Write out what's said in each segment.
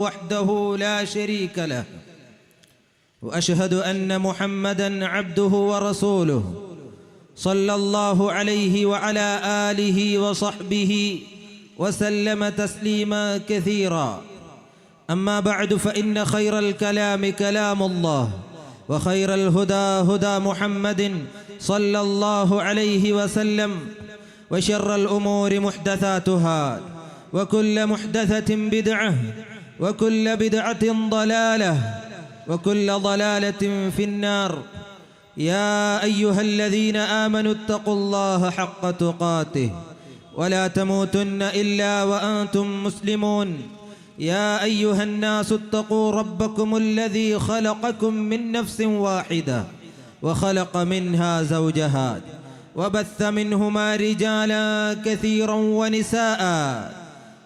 وحده لا شريك له. وأشهد أن محمدا عبده ورسوله صلى الله عليه وعلى آله وصحبه وسلم تسليما كثيرا. أما بعد فإن خير الكلام كلام الله وخير الهدى هدى محمد صلى الله عليه وسلم وشر الأمور محدثاتها وكل محدثة بدعة وكل بدعة ضلالة وكل ضلالة في النار. يا أيها الذين آمنوا اتقوا الله حق تقاته ولا تموتن إلا وأنتم مسلمون. يا أيها الناس اتقوا ربكم الذي خلقكم من نفس واحدة وخلق منها زوجها وبث منهما رجالا كثيرا ونساء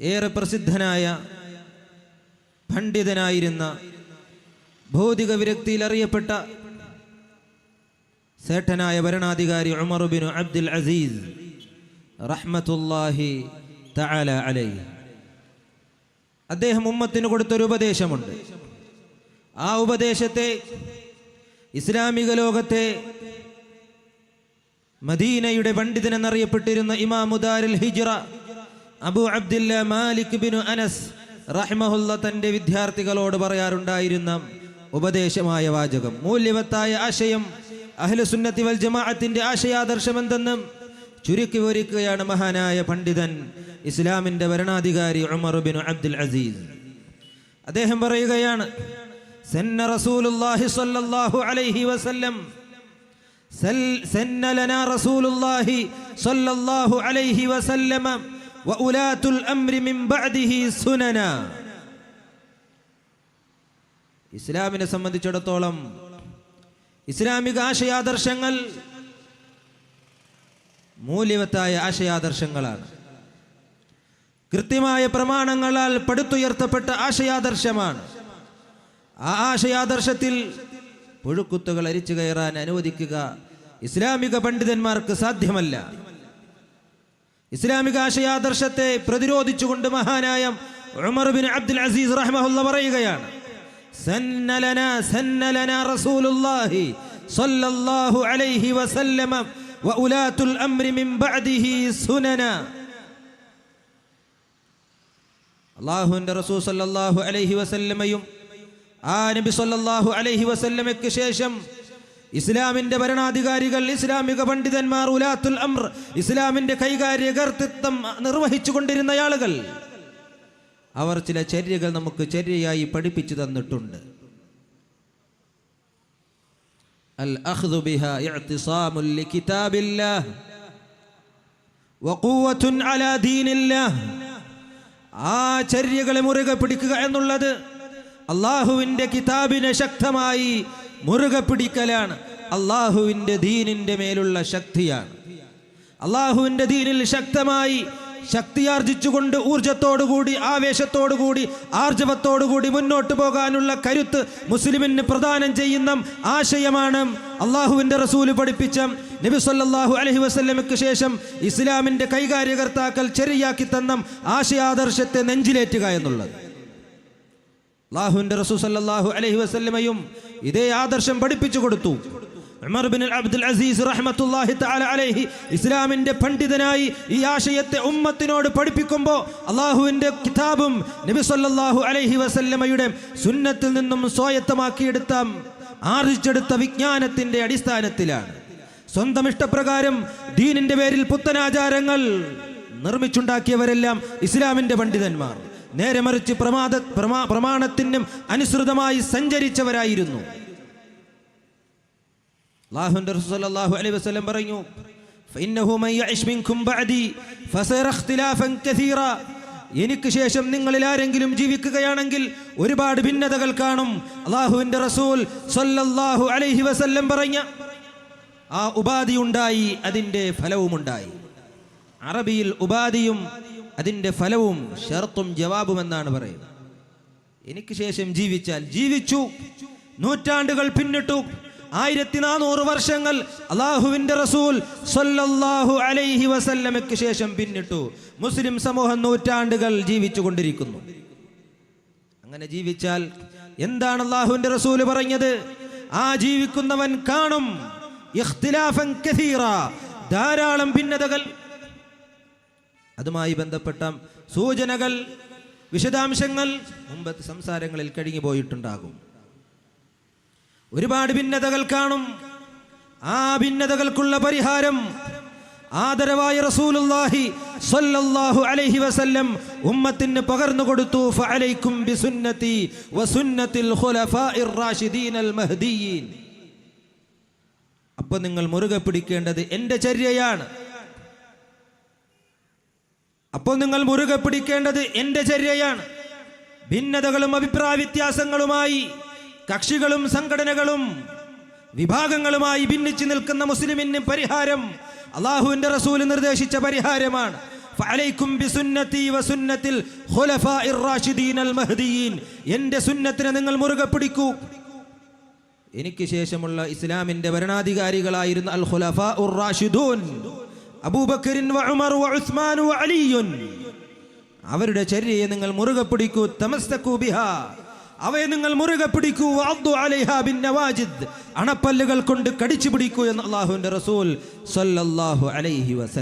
ഏറെ പ്രസിദ്ധനായ പണ്ഡിതനായിരുന്ന ഭൗതിക വിരക്തിയിൽ അറിയപ്പെട്ട സേഠനായ ഭരണാധികാരി ഉമറുബിൻ അബ്ദുൽ അസീസ് റഹ്മത്തുല്ലാഹി തആല അലൈഹി. അദ്ദേഹം ഉമ്മത്തിന് കൊടുത്തൊരു ഉപദേശമുണ്ട്. ആ ഉപദേശത്തെ ഇസ്ലാമിക ലോകത്തെ മദീനയുടെ പണ്ഡിതനെന്നറിയപ്പെട്ടിരുന്ന ഇമാമുദാരുൽ ഹിജ്റ Abu Abdullah Malik Binu Anas റഹ്മഹുല്ല തന്റെ വിദ്യാർത്ഥികളോട് പറയാറുണ്ടായിരുന്ന ഉപദേശമായ വാചകം. മൂല്യവത്തായ ആശയം അഹ്ലുസുന്നത്തി വൽ ജമാഅത്തിന്റെ ആശയാദർശമെന്തെന്ന് ചുരുക്കി ഒരുക്കുകയാണ് മഹാനായ പണ്ഡിതൻ ഇസ്ലാമിന്റെ ഭരണാധികാരി ഉമർ ബിൻ അബ്ദുൽ അസീസ്. അദ്ദേഹം പറയുകയാണ് സന്ന റസൂലുള്ളാഹി സ്വല്ലല്ലാഹു അലൈഹി വസല്ലം സൽ സന്ന ലനാ റസൂലുള്ളാഹി സ്വല്ലല്ലാഹു അലൈഹി വസല്ലം ഇസ്ലാമിനെ സംബന്ധിച്ചിടത്തോളം ഇസ്ലാമിക ആശയാദർശങ്ങൾ മൂല്യവത്തായ ആശയാദർശങ്ങളാണ്. കൃത്യമായ പ്രമാണങ്ങളാൽ പടുത്തുയർത്തപ്പെട്ട ആശയാദർശമാണ്. ആ ആശയാദർശത്തിൽ പുഴുക്കുത്തുകൾ അരിച്ചു കയറാൻ അനുവദിക്കുക ഇസ്ലാമിക പണ്ഡിതന്മാർക്ക് സാധ്യമല്ല. ഇസ്ലാമിക ആശയാദർശത്തെ പ്രതിരോധിച്ചുകൊണ്ട് മഹാനായ ഉമർ ബിൻ അബ്ദുൽ അസീസ് റഹ്മഹുല്ല പറയുകയാണ് സന്നലന സന്നലന റസൂലുള്ളാഹി സ്വല്ലല്ലാഹു അലൈഹി വസല്ലമ വഉലാത്തുൽ അംരി മിൻ ബഅദിഹി സുനന. അള്ളാഹുവിന്റെ റസൂൽ സല്ലല്ലാഹു അലൈഹി വസല്ലമയും ആ നബി സല്ലല്ലാഹു അലൈഹി വസല്ലമയ്ക്ക് ശേഷം ഇസ്ലാമിന്റെ ഭരണാധികാരികൾ ഇസ്ലാമിക പണ്ഡിതന്മാർ ഉലാത്തുൽ അംർ ഇസ്ലാമിന്റെ കൈകാര്യ കർത്തൃത്വം നിർവഹിച്ചു കൊണ്ടിരുന്ന ആളുകൾ അവർ ചില ചര്യകൾ നമുക്ക് ചര്യയായി പഠിപ്പിച്ചു തന്നിട്ടുണ്ട്. അൽ ആ ചര്യകളെ മുറുകെ പിടിക്കുക എന്നുള്ളത് അള്ളാഹുവിന്റെ കിതാബിനെ ശക്തമായി മുറുകെ പിടിക്കലാണ്. അള്ളാഹുവിന്റെ ദീനിന്റെ മേലുള്ള ശക്തിയാണ്. അള്ളാഹുവിന്റെ ദീനിൽ ശക്തമായി ശക്തിയാർജിച്ചുകൊണ്ട് ഊർജത്തോടുകൂടി ആവേശത്തോടുകൂടി ആർജവത്തോടുകൂടി മുന്നോട്ട് പോകാനുള്ള കരുത്ത് മുസ്ലിമിന് പ്രദാനം ചെയ്യുന്ന ആശയമാണ് അള്ളാഹുവിന്റെ റസൂൽ പഠിപ്പിച്ച നബി സല്ലാഹു അലൈഹി വസ്ല്ലമയ്ക്ക് ശേഷം ഇസ്ലാമിന്റെ കൈകാര്യകർത്താക്കൾ ചെറിയാക്കി തന്ന ആശയാദർശത്തെ നെഞ്ചിലേറ്റുക എന്നുള്ളത്. അള്ളാഹുവിന്റെ റസൂൽ സല്ലല്ലാഹു അലൈഹി വസല്ലമയും ഇതേ ആദർശം പഠിപ്പിച്ചു കൊടുത്തു. അബ്ദുൽ അസീസ് റഹ്മത്തുല്ലാഹി തആല അലൈഹി ഇസ്ലാമിന്റെ പണ്ഡിതനായി ഈ ആശയത്തെ ഉമ്മത്തിനോട് പഠിപ്പിക്കുമ്പോൾ അള്ളാഹുവിന്റെ കിതാബും നബി സല്ലല്ലാഹു അലൈഹി വസല്ലമയുടെ സുന്നത്തിൽ നിന്നും സ്വായത്തമാക്കിയെടുത്ത ആർജിച്ചെടുത്ത വിജ്ഞാനത്തിന്റെ അടിസ്ഥാനത്തിലാണ്. സ്വന്തം ഇഷ്ടപ്രകാരം ദീനിന്റെ പേരിൽ പുത്തനാചാരങ്ങൾ നിർമ്മിച്ചുണ്ടാക്കിയവരെല്ലാം ഇസ്ലാമിന്റെ പണ്ഡിതന്മാർ. നേരെ മറിച്ച് പ്രമാദ പ്രമാ പ്രമാണത്തിനും അനുസൃതമായി സഞ്ചരിച്ചവരായിരുന്നു അള്ളാഹുവിന്റെ റസൂൽ സല്ലല്ലാഹു അലൈഹി വസല്ലം പറഞ്ഞു فإنه من يعش منكم بعدي فسيرى اختلافا كثيرا എനിക്ക് ശേഷം നിങ്ങളിൽ ആരെങ്കിലും ജീവിക്കുകയാണെങ്കിൽ ഒരുപാട് ഭിന്നതകൾ കാണും അള്ളാഹുവിൻ്റെ റസൂൽ സല്ലല്ലാഹു അലൈഹി വസല്ലം പറഞ്ഞ ആ ഉപാധി ഉണ്ടായി അതിൻ്റെ ഫലവുമുണ്ടായി അറബിയിൽ ഉപാധിയും അതിന്റെ ഫലവും ഷർത്തും ജവാബും എന്നാണ് പറയുന്നത്. എനിക്ക് ശേഷം ജീവിച്ചാൽ ജീവിച്ചു. നൂറ്റാണ്ടുകൾ പിന്നിട്ടു. ആയിരത്തി നാനൂറ് വർഷങ്ങൾ അള്ളാഹുവിന്റെ റസൂൽ സല്ലല്ലാഹു അലൈഹി വസല്ലമയ്ക്ക് ശേഷം പിന്നിട്ടു. മുസ്ലിം സമൂഹം നൂറ്റാണ്ടുകൾ ജീവിച്ചു കൊണ്ടിരിക്കുന്നു. അങ്ങനെ ജീവിച്ചാൽ എന്താണ് അള്ളാഹുവിന്റെ റസൂൽ പറഞ്ഞത്? ആ ജീവിക്കുന്നവൻ കാണും. ധാരാളം ഭിന്നതകൾ. അതുമായി ബന്ധപ്പെട്ട സൂചനകൾ വിശദാംശങ്ങൾ മുമ്പത്തെ സംസാരങ്ങളിൽ കഴിഞ്ഞു പോയിട്ടുണ്ടാകും ഒരുപാട് ഭിന്നതകൾ കാണും. ആ ഭിന്നതകൾക്കുള്ള പരിഹാരം ആദരവായ റസൂലുള്ളാഹി സ്വല്ലല്ലാഹു അലൈഹി വസല്ലം ഉമ്മത്തിന് പകർന്നു കൊടുത്തു. ഫഅലൈക്കും ബിസുന്നതി വസുന്നത്തിൽ റാഷിദീൻ അൽ മഹ്ദിയീൻ അപ്പോൾ നിങ്ങൾ മുറുകെ പിടിക്കേണ്ടത് എന്റെ ചര്യയാണ്. അപ്പോൾ നിങ്ങൾ മുറുകെ പിടിക്കേണ്ടത് എന്റെ ചര്യയാണ്. ഭിന്നതകളും അഭിപ്രായ വ്യത്യാസങ്ങളുമായി കക്ഷികളും സംഘടനകളും വിഭാഗങ്ങളുമായി ഭിന്നിച്ചു നിൽക്കുന്ന മുസ്ലിമിന് പരിഹാരം അള്ളാഹുവിന്റെ റസൂൽ നിർദ്ദേശിച്ച പരിഹാരമാണ്. ഫഅലൈക്കും ബിസുന്നത്തി വസുന്നത്തിൽ മഹ്ദിയീൻ. എന്റെ സുന്നത്തിനെ നിങ്ങൾ മുറുകെ പിടിക്കൂ. എനിക്ക് ശേഷമുള്ള ഇസ്ലാമിന്റെ ഭരണാധികാരികളായിരുന്ന അൽ ഖുലഫാ ഉർ റാഷിദൂൻ. അബൂബക്കറിൻ വ ഉമർ ഉസ്മാൻ അലിയുൻ. അവരുടെ ചര്യയെ നിങ്ങൾ മുറുകെ പിടിക്കൂ. തമസ്തക്കൂബിഹ അവയെ നിങ്ങൾ മുറുകെ പിടിക്കൂ. ബിൻ നവാജിദ്. അണപ്പല്ലുകൾ കൊണ്ട് കടിച്ചു പിടിക്കൂ എന്ന് അള്ളാഹുവിന്റെ റസൂൽ സല്ലല്ലാഹു അലൈഹി വസല്ലം.